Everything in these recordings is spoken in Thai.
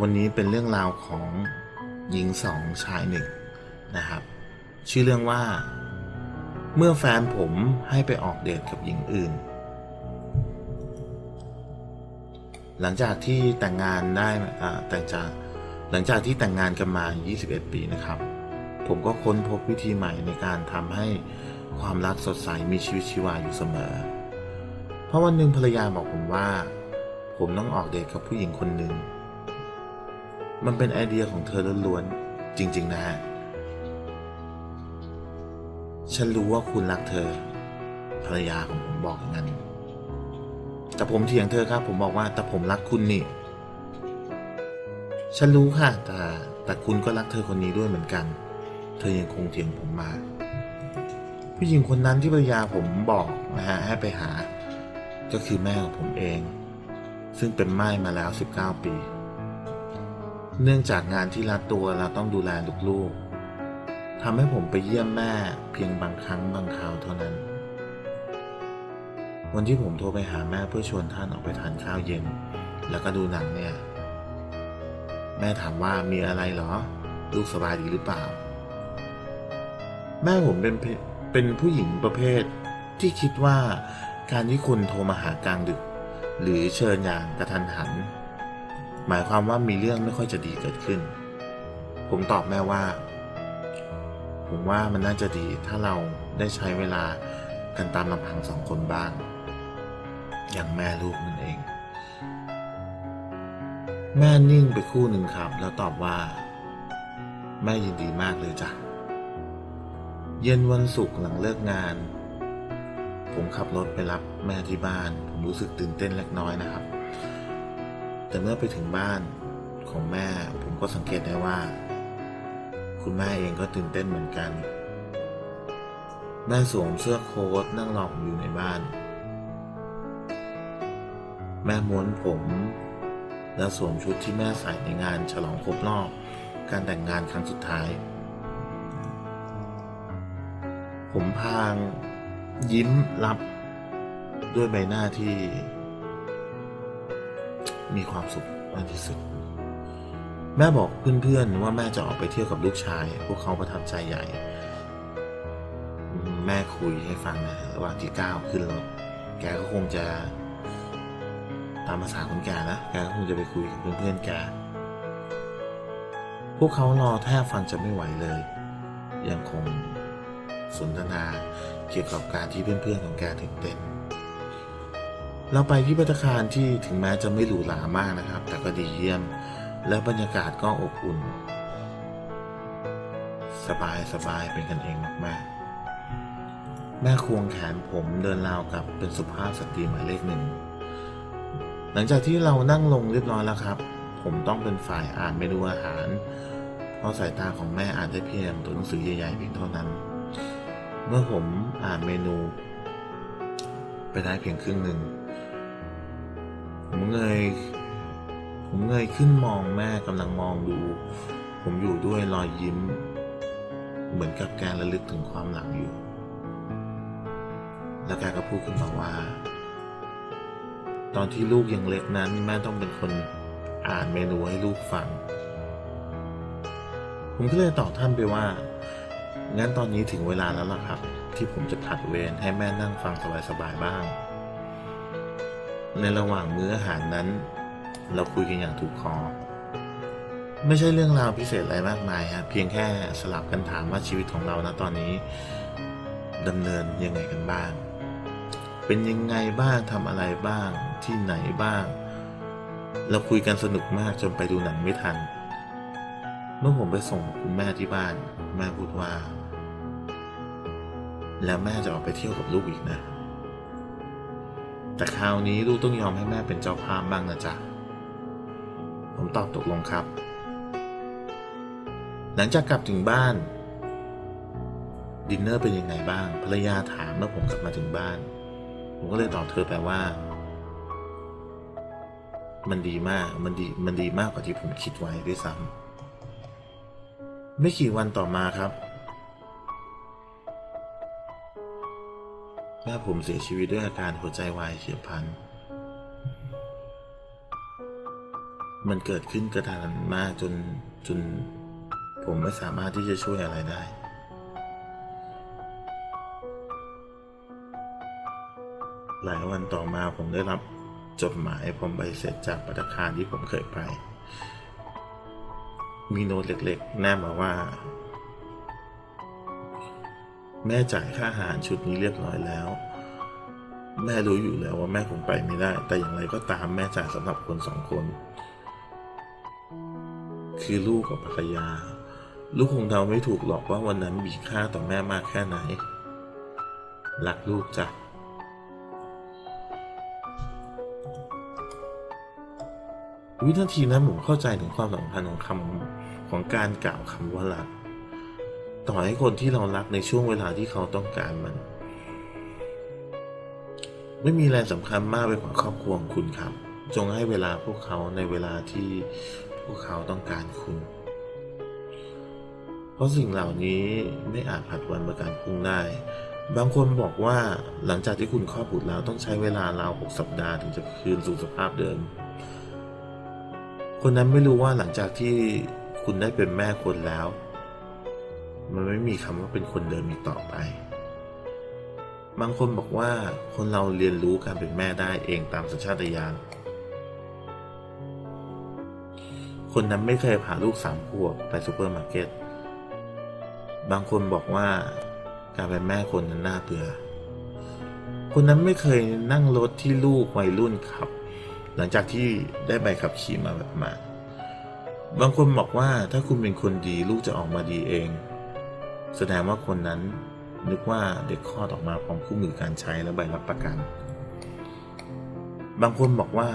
วันนี้เป็นเรื่องราวของหญิงสองชายหนึ่งนะครับ ชื่อเรื่องว่า เมื่อแฟนผมให้ไปออกเดทกับหญิงอื่น หลังจากที่แต่งงานได้แต่งจากหลังจากที่แต่งงานกันมา 21 ปีนะครับ ผมก็ค้นพบวิธีใหม่ในการทำให้ความรักสดใสมีชีวิตชีวาอยู่เสมอ เพราะวันหนึ่งภรรยาบอกผมว่า ผมต้องออกเดทกับผู้หญิงคนหนึ่ง มันเป็นไอเดียของเธอล้วนๆจริง ๆ นะฮะ ฉันรู้ว่าคุณรักเธอ ภรรยาของผมบอกอย่างนั้น แต่ผมเถียงเธอครับ ผมบอกว่าแต่ผมรักคุณนี่ ฉันรู้ค่ะ แต่แต่คุณก็รักเธอคนนี้ด้วยเหมือนกัน เธอยังคงเถียงผมมา ผู้หญิงคนนั้นที่ภรรยาผมบอกนะฮะให้ไปหา ก็คือแม่ของผมเอง ซึ่งเป็นไม่ายมาแล้ว 19 ปี เนื่องจากงานที่รัดตัวเราต้องดูแลลูกๆทำให้ผมไปเยี่ยมแม่เพียงบางครั้งบางคราวเท่านั้น วันที่ผมโทรไปหาแม่เพื่อชวนท่านออกไปทานข้าวเย็น แล้วก็ดูหนังเนี่ย แม่ถามว่ามีอะไรเหรอ ลูกสบายดีหรือเปล่า แม่ผมเป็นเป็นผู้หญิงประเภทที่คิดว่าการที่คุณโทรมาหากลางดึก หรือเชิญอย่างกระทันหัน หมายความว่ามีเรื่องไม่ค่อยจะดีเกิดขึ้น ผมตอบแม่ว่า ผมว่ามันน่าจะดีถ้าเราได้ใช้เวลากันตามลำพังสองคนบ้าง อย่างแม่ลูกนั่นเอง แม่นิ่งไปคู่หนึ่งครับ แล้วตอบว่า แม่ยินดีมากเลยจ้ะ เย็นวันศุกร์หลังเลิกงาน ผมขับรถไปรับแม่ที่บ้าน ผมรู้สึกตื่นเต้นเล็กน้อยนะครับ แต่เมื่อไปถึงบ้านของแม่ผมก็สังเกตได้ว่า คุณแม่เองก็ตื่นเต้นเหมือนกัน แม่สวมเสื้อโค้ทนั่งรอผมอยู่ในบ้าน แม่ม้วนผม และสวมชุดที่แม่ใส่ในงานฉลองครบรอบการแต่งงานครั้งสุดท้าย ผมพางยิ้มรับด้วยใบหน้าที่ มีความสุขมากที่สุด แม่บอกเพื่อนๆว่าแม่จะออกไปเที่ยวกับลูกชาย พวกเขาประทับใจใหญ่ แม่คุยให้ฟังนะระหว่างที่ก้าวขึ้นรถแกก็คงจะ ตามภาษาคนแก่นะแกก็คงจะไปคุยกับเพื่อนๆแกพวกเขารอแทบฟังจะไม่ไหวเลย ยังคงสนทนาเกี่ยวกับการที่เพื่อนๆของแกถึงเต้น เราไปที่พัตคารที่ถึงแม้จะไม่หรูหรามากนะครับ แต่ก็ดีเยี่ยม และบรรยากาศก็อบอุ่น สบายสบายเป็นกันเองมากๆ แม่ควงแขนผมเดินราวกับเป็นสุภาพสตรีหมายเลขหนึ่ง หลังจากที่เรานั่งลงเรียบร้อยแล้วครับ ผมต้องเป็นฝ่ายอ่านเมนูอาหาร เพราะสายตาของแม่อ่านได้เพียงตัวหนังสือใหญ่ๆเพียงเท่านั้น เมื่อผมอ่านเมนู ไปได้เพียงครึ่งหนึ่ง เงยผมเงยขึ้นมองแม่กำลังมองดู ผมอยู่ด้วยรอยยิ้ม เหมือนกับแกระลึกถึงความหลังอยู่ แล้วแกก็พูดขึ้นมาว่า ตอนที่ลูกยังเล็กนั้นแม่ต้องเป็นคนอ่านเมนูให้ลูกฟัง ผมก็เลยตอบท่านไปว่า งั้นตอนนี้ถึงเวลาแล้วล่ะครับ ที่ผมจะผัดเวรให้แม่นั่งฟังสบายๆบ้าง ในระหว่างมื้ออาหารนั้น เราคุยกันอย่างถูกคอ ไม่ใช่เรื่องราวพิเศษอะไรมากมายฮะเพียงแค่สลับกันถามว่าชีวิตของเรานะตอนนี้ดำเนินยังไงกันบ้าง เป็นยังไงบ้างทำอะไรบ้างที่ไหนบ้าง เราคุยกันสนุกมากจนไปดูหนังไม่ทัน เมื่อผมไปส่งคุณแม่ที่บ้าน แม่พูดว่า แล้วแม่จะออกไปเที่ยวกับลูกอีกนะ แต่คราวนี้ลูกต้องยอมให้แม่เป็นเจ้าภาพบ้างนะจ๊ะ ผมตอบตกลงครับ หลังจากกลับถึงบ้าน ดินเนอร์เป็นยังไงบ้าง ภรรยาถามเมื่อผมกลับมาถึงบ้าน ผมก็เลยตอบเธอไปว่า มันดีมาก มันดี มันดีมากกว่าที่ผมคิดไว้ด้วยซ้ำไม่กี่วันต่อมาครับ แม่ผมเสียชีวิตด้วยอาการหัวใจวายเฉียบพลัน มันเกิดขึ้นกระทันหันมากจนจน ผมไม่สามารถที่จะช่วยอะไรได้ หลายวันต่อมาผมได้รับจดหมายผมใบเสร็จจากปัตตาคารที่ผมเคยไป มีโน้ตเล็กๆ แนบมาว่า แม่จ่ายค่าอาหารชุดนี้เรียบร้อยแล้ว แม่รู้อยู่แล้วว่าแม่คงไปไม่ได้ แต่อย่างไรก็ตามแม่จ่ายสำหรับคนสองคน คือลูกกับภรรยา ลูกคงเดาไม่ถูกหรอกว่าวันนั้นมีค่าต่อแม่มากแค่ไหนรักลูกจ้ะวินาทีนั้นผมเข้าใจถึงความสำคัญของคำของการกล่าวคำว่ารัก ต่อให้คนที่เรารักในช่วงเวลาที่เขาต้องการมัน ไม่มีแรงสำคัญมากไปกว่าครอบครัวของคุณครับ จงให้เวลาพวกเขาในเวลาที่พวกเขาต้องการคุณ เพราะสิ่งเหล่านี้ไม่อาจผัดวันประกันพรุ่งได้ บางคนบอกว่าหลังจากที่คุณคลอดบุตรแล้วต้องใช้เวลาราวหกสัปดาห์ถึงจะคืนสู่สภาพเดิม คนนั้นไม่รู้ว่าหลังจากที่คุณได้เป็นแม่คนแล้ว มันไม่มีคำว่าเป็นคนเดิมอีกต่อไป บางคนบอกว่าคนเราเรียนรู้การเป็นแม่ได้เองตามสัญชาตญาณ คนนั้นไม่เคยพาลูกสามขวบไปซูเปอร์มาร์เก็ต บางคนบอกว่าการเป็นแม่คนนั้นน่าเบื่อ คนนั้นไม่เคยนั่งรถที่ลูกวัยรุ่นขับ หลังจากที่ได้ใบขับขี่มาแบบมาบางคนบอกว่าถ้าคุณเป็นคนดีลูกจะออกมาดีเอง แสดงว่าคนนั้นนึกว่าเด็กคลอดออกมาพร้อมคู่มือการใช้และใบรับประกัน บางคนบอกว่า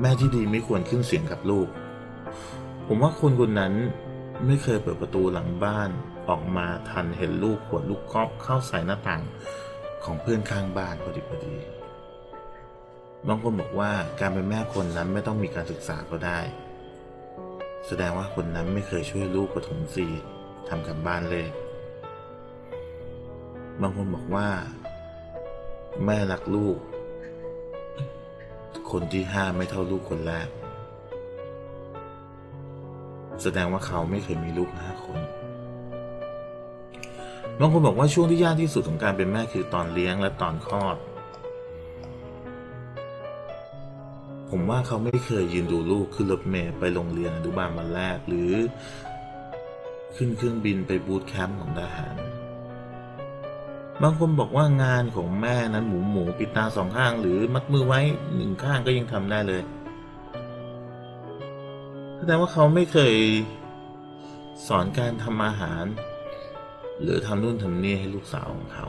แม่ที่ดีไม่ควรขึ้นเสียงกับลูก ผมว่าคนคนนั้นไม่เคยเปิดประตูหลังบ้านออกมาทันเห็นลูกขวดลูกกอล์ฟเข้าใส่หน้าต่างของเพื่อนข้างบ้านพอดีพอดี บางคนบอกว่าการเป็นแม่คนนั้นไม่ต้องมีการศึกษาก็ได้ แสดงว่าคนนั้นไม่เคยช่วยลูกประถมสี่ ทำกับบ้านเลยบางคนบอกว่า แม่รักลูก คนที่ห้าไม่เท่าลูกคนแรก แสดงว่าเขาไม่เคยมีลูกห้าคนบางคนบอกว่าช่วงที่ยากที่สุดของการเป็นแม่คือตอนเลี้ยงและตอนคลอด ผมว่าเขาไม่เคยยืนดูลูกขึ้นรถเมล์ไปโรงเรียนอนุบาลวันแรก หรือ ขึ้นเครื่องบินไปบูตแคมป์ของทหาร บางคนบอกว่างานของแม่นั้นหมูหมูปิดตาสองข้างหรือมัดมือไว้หนึ่งข้างก็ยังทำได้เลยแสดงว่าเขาไม่เคยสอนการทำอาหาร หรือทำนู่นทำนี่ให้ลูกสาวของเขา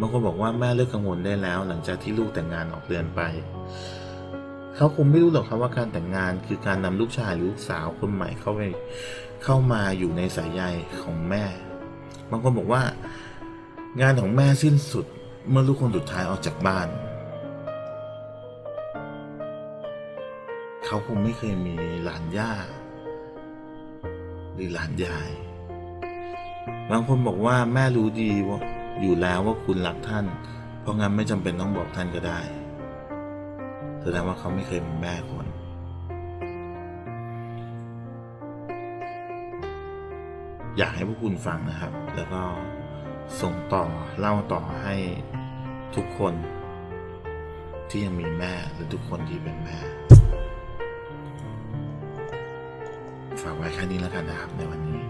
บางคนบอกว่าแม่เลิกกังวลได้แล้ว หลังจากที่ลูกแต่งงานออกเรือนไป เขาคงไม่รู้หรอกครับว่าการแต่งงานคือการนำลูกชายหรือลูกสาวคนใหม่เข้าไปเข้ามาอยู่ในสายใยของแม่ บางคนบอกว่า งานของแม่สิ้นสุดเมื่อลูกคนสุดท้ายออกจากบ้าน เขาคงไม่เคยมีหลานย่า หรือหลานยาย บางคนบอกว่าแม่รู้ดีว่าอยู่แล้วว่าคุณรักท่าน เพราะงั้นไม่จำเป็นต้องบอกท่านก็ได้ ดงว่าเขาไม่เคยเป็นแม่คนอยากให้พวกคุณฟังนะครับ แล้วก็ส่งต่อเล่าต่อให้ทุกคน ที่ยังมีแม่หรือทุกคนที่เป็นแม่ ฝากไว้แค่นี้แล้วกันนะครับในวันนี้